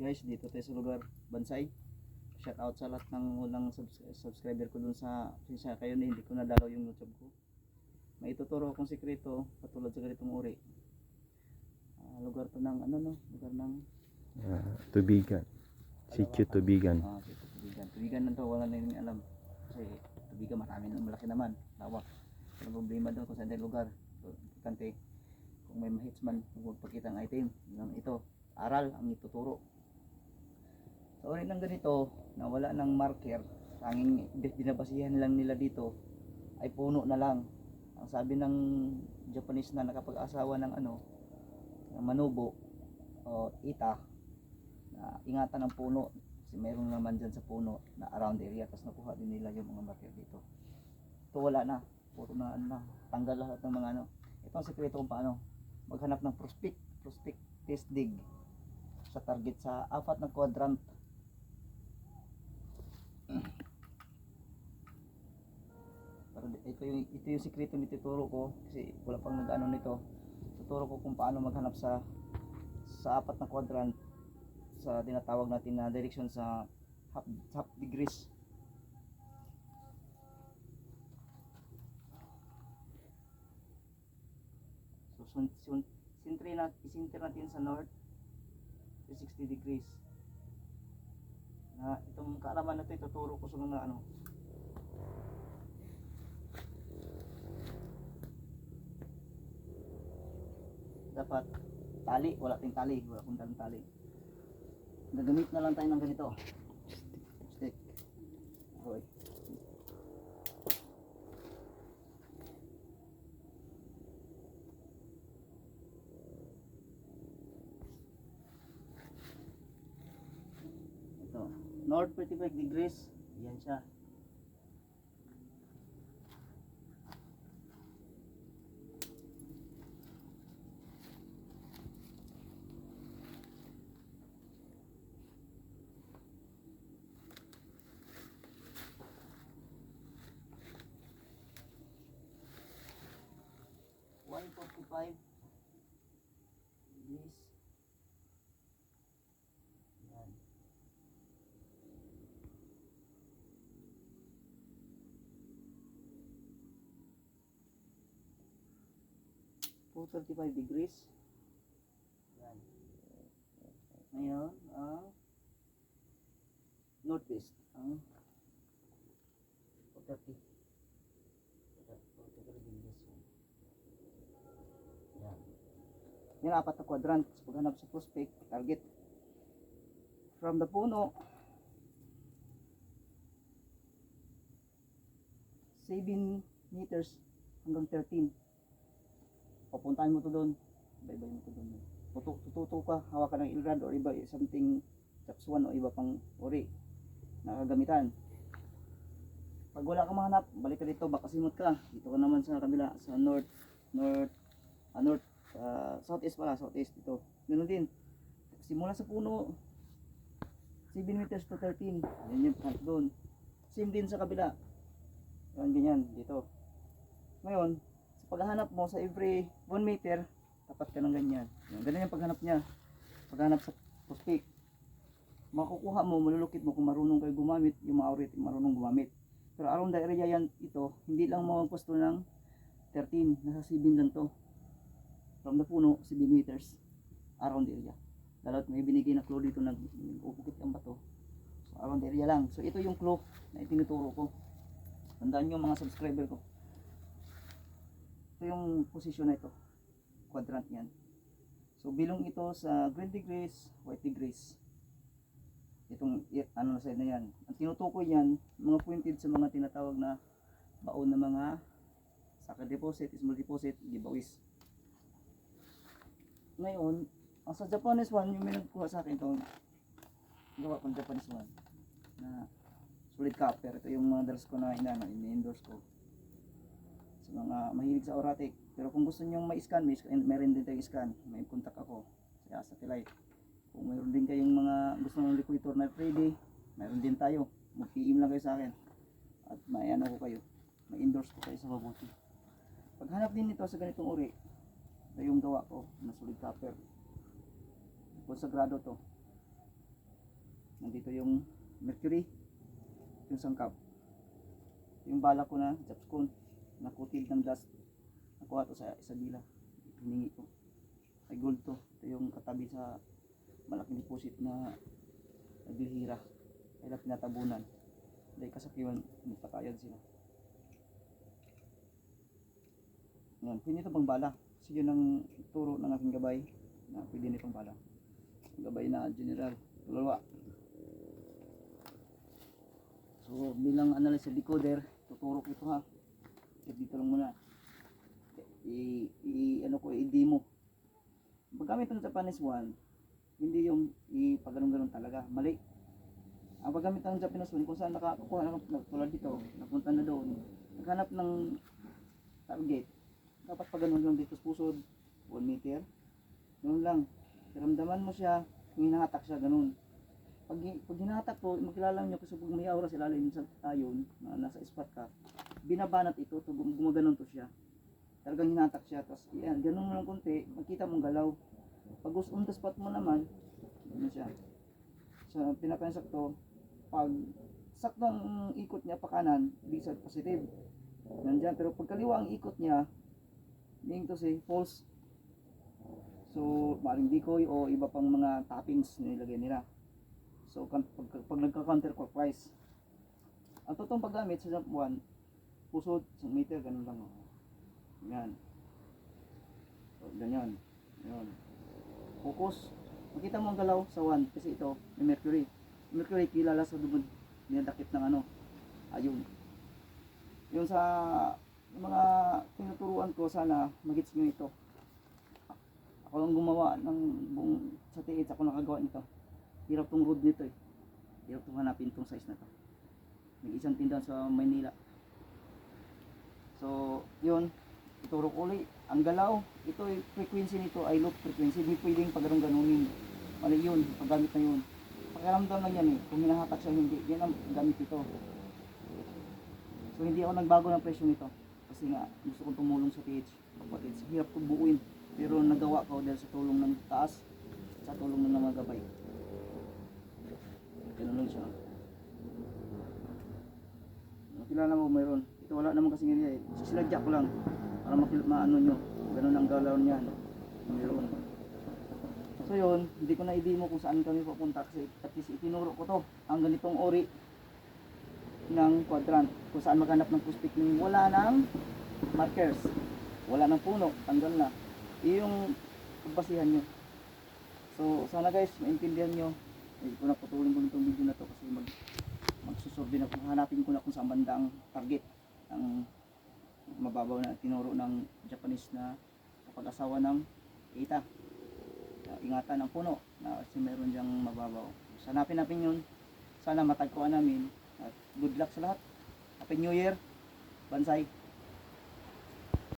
guys, dito tayo sa lugar Bansay. Shout out sa lahat ng unang subs- subscriber ko dun sa sa kayo na hindi ko nadalaw yung YouTube ko. May ituturo akong sekreto katulad sa ganitong uri. Ah, lugar to ng ano no, lugar ng Ah, tubigan. Sitio Tubigan. dito, tubigan. Tubigan na to, wala na yung alam. Kasi tubigan marami na malaki naman, lawak. Pero problema doon kung saan tayo lugar. So, Kante, kung may mahits man, kung magpakita ng item, ng ito, aral ang ituturo. Sa uri ng ganito, na wala ng marker, tanging binabasihan lang nila dito, ay puno na lang. Ang sabi ng Japanese na nakapag-asawa ng ano, ng manubo, o ita, na ingatan ng puno. Kasi meron naman dyan sa puno na around area, tapos nakuha din nila yung mga marker dito. Ito wala na, puro na ano na, tanggal lahat ng mga ano. Ito ang sekreto kung paano maghanap ng prospect, prospect test dig sa target sa apat na quadrant. Pero di- ito yung ito yung sekreto ni tuturo ko kasi wala pang nag-ano nito. Tuturo ko kung paano maghanap sa sa apat na quadrant sa tinatawag natin na direction sa half, half degrees. So, sun, sun, sintre na, isinter natin sa north to 60 degrees. Na itong kaalaman na ito, ituturo ko sa mga ano. Dapat tali, wala tayong tali, wala kong dalang tali. Gagamit na lang tayo ng ganito. Stick. Okay. Ito. North 45 degrees. Yan siya. One forty five degrees. Yan. Thirty five degrees. Yan. Ngayon, ang northwest. Ang 430. 430 degrees. Yan. Yan apat na quadrant paghanap sa prospect target. From the puno 7 meters hanggang 13. Papuntahan mo to doon. Bye-bye mo to doon. Tutok, tututo ka, hawakan ng ilrad or iba something chops one o iba pang uri na kagamitan. Pag wala kang mahanap, balik ka dito, baka simot ka. Dito ka naman sa kabila, sa north, north, ah, north, ah, southeast pala, southeast dito. Ganun din. Simula sa puno, 7 meters to 13. Yan yung point doon. Same din sa kabila. Yan, ganyan, dito. Ngayon, sa paghahanap mo sa every 1 meter, tapat ka ng ganyan. Yan, ganyan yung paghanap niya. Paghanap sa prospect. Makukuha mo, malulukit mo kung marunong kayo gumamit, yung mga aurit, marunong gumamit. Pero around the area yan, ito, hindi lang pwesto ng 13, nasa 7 lang to. From the puno, 7 meters around the area. Lalo't may binigay na clue dito na upukit ang bato. So around the area lang. So ito yung clue na itinuturo ko. Tandaan nyo mga subscriber ko. Ito yung position na ito. Quadrant yan. So bilong ito sa green degrees, white degrees. Itong ano na side na yan. Ang tinutukoy yan, mga pointed sa mga tinatawag na baon na mga saka deposit, small deposit, giveaways. Ngayon, ang sa Japanese one, yung may nagkuha sa akin ito, gawa kong Japanese one, na solid copper. Ito yung mga dalas ko na inano, ini-endorse ko. Sa mga mahilig sa Oratic. Pero kung gusto nyo ma-scan, may, meron din tayong scan. May contact ako sa satellite. Kung mayroon din kayong mga gusto ng liquidator na ready, mayroon din tayo. Mag-PM lang kayo sa akin. At may ano ko kayo. May endorse ko kayo sa mabuti. Paghanap din nito sa ganitong uri, ito yung gawa ko na solid copper. Consagrado to. Nandito yung mercury, yung sangkap. Yung bala ko na, japskon, nakutid ng dust. Nakuha to sa Isabela. Hiningi ko. Ay gold to. Ito yung katabi sa malaking deposit na naglihira. Kaya pinatabunan. Dahil kasakiwan, nagpatayad sila. Yan, pwede ito pang bala. Yun ang turo ng aking gabay na pwede nitong bala. Gabay na general. Tulalawa. So bilang analysis decoder, tuturo ko ito ha. So, dito lang muna. I, i ano ko i-demo. Paggamit ng Japanese one, hindi yung ipaganon-ganon talaga. Mali. Ang paggamit ng Japanese one, kung saan nakakuha na tulad dito, napunta na doon, naghanap ng target. Dapat pag ganun lang dito sa pusod, 1 meter. Ganun lang. Ramdaman mo siya, kung hinahatak siya, ganun. Pag, pag hinahatak to, makilala nyo kasi pag may aura sa ilalim sa tayon, na nasa spot ka, binabanat ito, to, gum- gumaganon to siya. Talagang hinatak siya, tapos yan, ganun lang konti, makita mong galaw. Pag on the spot mo naman, ano siya. So, pinapansak to, pag sakto ang ikot niya pa kanan, ibig positive. Nandyan, pero pag kaliwa ang ikot niya, meaning to say, false. So, maring decoy o iba pang mga toppings na nilagay nila. So, kan- pag, pag nagka-counterclockwise, ang totoong paggamit sa jump 1, pusod, isang meter, ganun lang. Oh. Yan. So, ganyan. Yan. Focus. Makita mo ang galaw sa 1 kasi ito, may mercury. Mercury, kilala sa dumod, dinadakip ng ano, ayun. Yung sa mga tinuturuan ko, sana magits nyo ito. Ako lang gumawa ng buong sa tiit, ako nakagawa nito. Hirap tong road nito eh. Hirap tong hanapin tong size na to. May isang tindahan sa Maynila. So, yun. Ituro ko ulit. Ang galaw, ito yung frequency nito ay loop frequency. Hindi pwedeng pag ganun ganunin. Mali yun, paggamit na yun. Pakiramdam lang yan eh. Kung hinahatak siya hindi, yan ang gamit ito. So hindi ako nagbago ng presyo nito. Kasi nga, gusto kong tumulong sa TH. Kapatid, hirap kong buuin. Pero nagawa ko dahil sa tulong ng taas, sa tulong ng mga gabay. Ganun lang siya. Kilala mo mayroon. Ito wala naman kasi area eh. Sisilagya ko lang. Para makil maano nyo. Ganun ang galaw niya. No? Mayroon. So yun, hindi ko na i-demo kung saan kami papunta kasi at least itinuro ko to. Ang ganitong ori ng quadrant. Kung saan maghanap ng prospect ng wala ng markers. Wala ng puno, tanggal na. Yung pagbasihan nyo. So sana guys maintindihan nyo. Eh, ko na putulin ko nitong video na to kasi mag magsusurvey na. Kung hanapin ko na kung saan banda ang target ang mababaw na tinuro ng Japanese na kapag-asawa ng kita ingatan ng puno na kasi meron diyang mababaw. So hanapin natin yun sana matagpuan namin at good luck sa lahat. Happy New Year. Bansay.